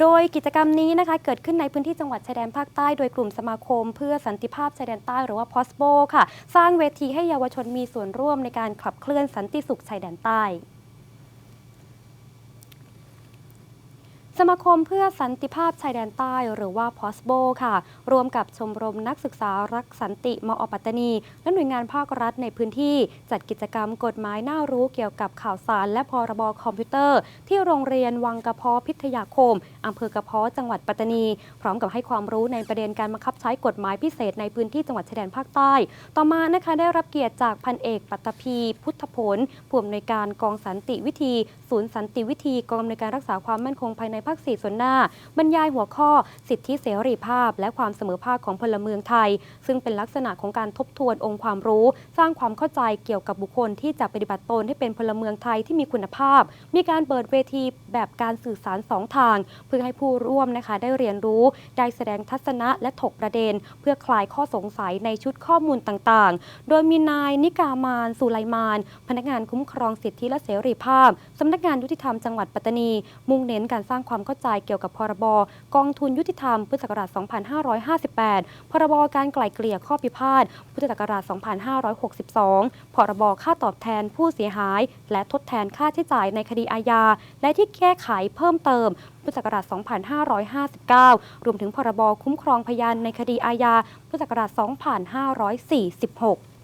โดยกิจกรรมนี้นะคะเกิดขึ้นในพื้นที่จังหวัดชายแดนภาคใต้โดยกลุ่มสมาคม เพื่อสันติภาพชายแดนใต้หรือว่าพอสโบค่ะ สร้างเวทีให้เยาวชนมีส่วนร่วมในการขับเคลื่อนสันติสุขชายแดนใต้ สมาคมเพื่อสันติภาพชายแดนใต้หรือว่า POSBO ค่ะ รวมกับชมรมนักศึกษารักสันติมอปัตตานี และหน่วยงานภาครัฐในพื้นที่จัดกิจกรรมกฎหมายน่ารู้เกี่ยวกับข่าวสาร และพรบคอมพิวเตอร์ ที่โรงเรียนวังกระเพาะพิทยาคมอำเภอกระเพาะจังหวัดปัตตานี พร้อมกับให้ความรู้ในประเด็นการบังคับใช้กฎหมายพิเศษในพื้นที่จังหวัดชายแดนภาคใต้ ต่อมานะคะได้รับเกียรติจากพันเอกปัตตภีพุทธผลผู้อำนวยการกองสันติวิธี ศูนย์สันติวิธีกองอำนวยการรักษาความมั่นคงภายในภาคสี่ส่วนหน้า บรรยายหัวข้อ สิทธิเสรีภาพ และความเสมอภาคของพลเมืองไทย ซึ่งเป็นลักษณะของการทบทวนองค์ความรู้ สร้างความเข้าใจเกี่ยวกับบุคคลที่จะปฏิบัติตนให้เป็นพลเมืองไทยที่มีคุณภาพ มีการเปิดเวทีแบบการสื่อสารสองทาง เพื่อให้ผู้ร่วมนะคะได้เรียนรู้ ได้แสดงทัศนะและถกประเด็น เพื่อคลายข้อสงสัยในชุดข้อมูลต่างๆ โดยมีนายนิกามานสุไลมาน พนักงานคุ้มครองสิทธิและเสรีภาพสำนักงานยุติธรรมจังหวัดปัตตานี มุ่งเน้นการสร้างความความเข้าใจเกี่ยวกับพรบกองทุนยุติธรรมพุทธศักราช 2558 พรบการไกล่เกลี่ยข้อพิพาทพุทธศักราช 2562 พรบค่าตอบแทนผู้เสียหาย และทดแทนค่าใช้จ่ายในคดีอาญาและที่แก้ไขเพิ่มเติมพุทธศักราช 2559 รวมถึงพรบคุ้มครองพยานในคดีอาญาพุทธศักราช 2546